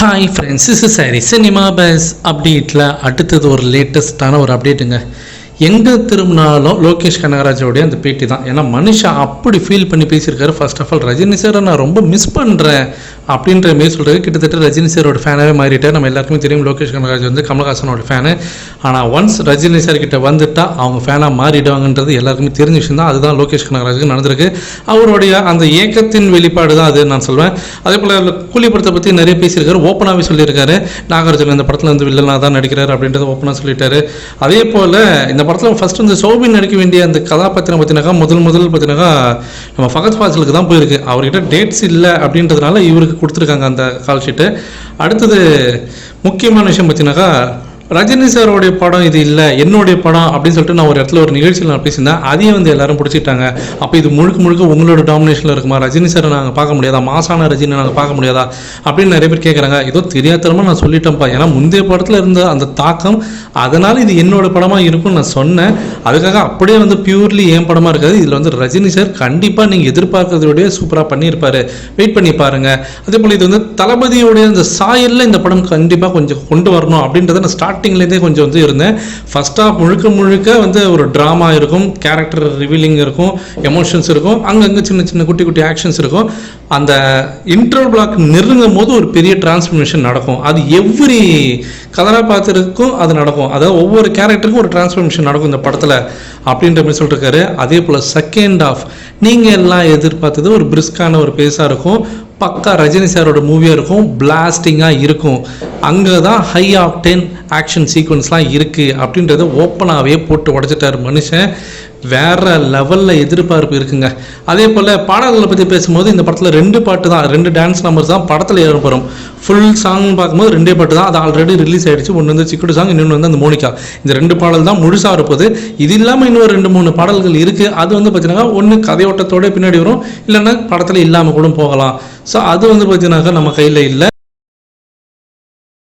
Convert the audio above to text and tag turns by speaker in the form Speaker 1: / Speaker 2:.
Speaker 1: Hi friends is sorry cinema buzz அப்டேட்டில் அடுத்தது ஒரு லேட்டஸ்ட்டான ஒரு அப்டேட்டுங்க எங்கே திரும்பினாலும் லோகேஷ் கனகராஜோடைய அந்த பேட்டி தான். ஏன்னா மனுஷன் அப்படி ஃபீல் பண்ணி பேசியிருக்காரு. ஃபர்ஸ்ட் ஆஃப் ஆல் ரஜினி சாரை நான் ரொம்ப மிஸ் பண்ணுறேன் அப்படின்ற மாரி சொல்கிறது கிட்டத்தட்ட ரஜினி சாரோட ஃபேனாகவே மாறிட்டார். நம்ம எல்லாருக்குமே தெரியும் லோகேஷ் கனகராஜ் வந்து கமல்ஹாசனோட ஃபேனு ஆனால் ஒன்ஸ் ரஜினி சார் கிட்ட வந்துட்டா அவங்க ஃபேனாக மாறிடுவாங்கன்றது எல்லாருக்குமே தெரிஞ்ச விஷயம் தான். அதுதான் லோகேஷ் கனகராஜுக்கு நடந்திருக்கு. அவருடைய அந்த ஏக்கத்தின் வெளிப்பாடு தான் அது நான் சொல்வேன். அதே போல் கூலி படத்தை பற்றி நிறைய பேசியிருக்காரு. ஓப்பனாகவே சொல்லியிருக்காரு. நாகார்ஜுன் இந்த படத்தில் வந்து வில்லனாக தான் நடிக்கிறார் அப்படின்றத ஓப்பனாக சொல்லிட்டாரு. அதே போல் இந்த படத்தில் ஃபர்ஸ்ட் வந்து சோபின் நடிக்க வேண்டிய அந்த கதாபாத்திரம் பார்த்தினாக்கா முதல் முதல் பார்த்தினாக்கா நம்ம ஃபகத் ஃபாசிலுக்கு தான் போயிருக்கு. அவர்கிட்ட டேட்ஸ் இல்லை அப்படின்றதுனால இவருக்கு கொடுத்துருக்காங்க அந்த கால் ஷீட்டு அடுத்தது முக்கியமான விஷயம் பார்த்தீங்கன்னாக்கா ரஜினி சாரோடைய படம் இது இல்லை என்னுடைய படம் அப்படின்னு சொல்லிட்டு நான் ஒரு இடத்துல ஒரு நிகழ்ச்சியில் நான் பேசியிருந்தேன். அதையும் வந்து எல்லாரும் பிடிச்சிட்டாங்க. அப்போ இது முழுக்க முழுக்க உங்களோட டாமினேஷனில் இருக்குமா? ரஜினி சாரை நாங்கள் பார்க்க முடியாதா? மாசான ரஜினி நாங்கள் பார்க்க முடியாதா? அப்படின்னு நிறைய பேர் கேட்குறாங்க ஏதோ தெரியாதனமாக நான் சொல்லிட்டேன்ப்பா. ஏன்னா முந்தைய படத்தில் இருந்த அந்த தாக்கம் அதனால் இது என்னோட படமாக இருக்கும்னு நான் சொன்னேன். அதுக்காக அப்படியே வந்து பியூர்லி என் படமாக இருக்காது. இதில் வந்து ரஜினி சார் கண்டிப்பாக நீங்கள் எதிர்பார்க்கறத விட சூப்பராக பண்ணியிருப்பாரு. வெயிட் பண்ணி பாருங்கள் அதே போல் இது வந்து தளபதியோடைய அந்த சாயலில் இந்த படம் கண்டிப்பாக கொஞ்சம் கொண்டு வரணும் அப்படின்றத நான் ஸ்டார்ட் ஸ்டார்டிங்லேருந்தே கொஞ்சம் வந்து இருந்தேன். ஃபர்ஸ்ட் ஆஃப் முழுக்க முழுக்க வந்து ஒரு ட்ராமா இருக்கும் கேரக்டர் ரிவீலிங் இருக்கும் எமோஷன்ஸ் இருக்கும் அங்கங்கே சின்ன சின்ன குட்டி குட்டி ஆக்ஷன்ஸ் இருக்கும். அந்த இன்டர் பிளாக் நெருங்கும் போது ஒரு பெரிய டிரான்ஸ்ஃபர்மேஷன் நடக்கும். அது எவ்ரி கதாபாத்திரத்துக்கும் அது நடக்கும். அதாவது ஒவ்வொரு கேரக்டருக்கும் ஒரு டிரான்ஸ்ஃபர்மேஷன் நடக்கும் இந்த படத்தில் அப்படின்ற மாதிரி சொல்லிருக்காரு அதே போல் செகண்ட் ஆஃப் நீங்கள் எல்லாம் எதிர்பார்த்தது ஒரு பிரிஸ்கான ஒரு பேஸாக இருக்கும். பக்கா ரஜினி சாரோட மூவியாக இருக்கும் பிளாஸ்டிங்காக இருக்கும். அங்கே தான் ஹை ஆஃப் டென் ஆக்ஷன் சீக்வன்ஸ்லாம் இருக்குது அப்படின்றத ஓப்பனாகவே போட்டு உடச்சிட்டார் மனுஷன். வேற லெவலில் எதிர்பார்ப்பு இருக்குங்க. அதே போல் பாடல்களை பற்றி பேசும்போது இந்த படத்தில் ரெண்டு பாட்டு தான் ரெண்டு டான்ஸ் நம்பர்ஸ் தான் படத்தில் ஏற்படும் ஃபுல் சாங் பார்க்கும்போது ரெண்டே பாட்டு தான். அது ஆல்ரெடி ரிலீஸ் ஆகிடுச்சு ஒன்று வந்து சிக்குடு சாங் இன்னொன்று வந்து அந்த மோனிகா. இந்த ரெண்டு பாடல் தான் முழுசாக இருப்பது. இது இல்லாமல் இன்னொரு ரெண்டு மூணு பாடல்கள் இருக்குது அது வந்து பார்த்தீங்கன்னா ஒன்று கதையோட்டத்தோட பின்னாடி வரும். இல்லைன்னா படத்தில் இல்லாமல் கூட போகலாம். ஸோ அது வந்து பார்த்தீங்கன்னாக்கா நம்ம கையில் இல்லை.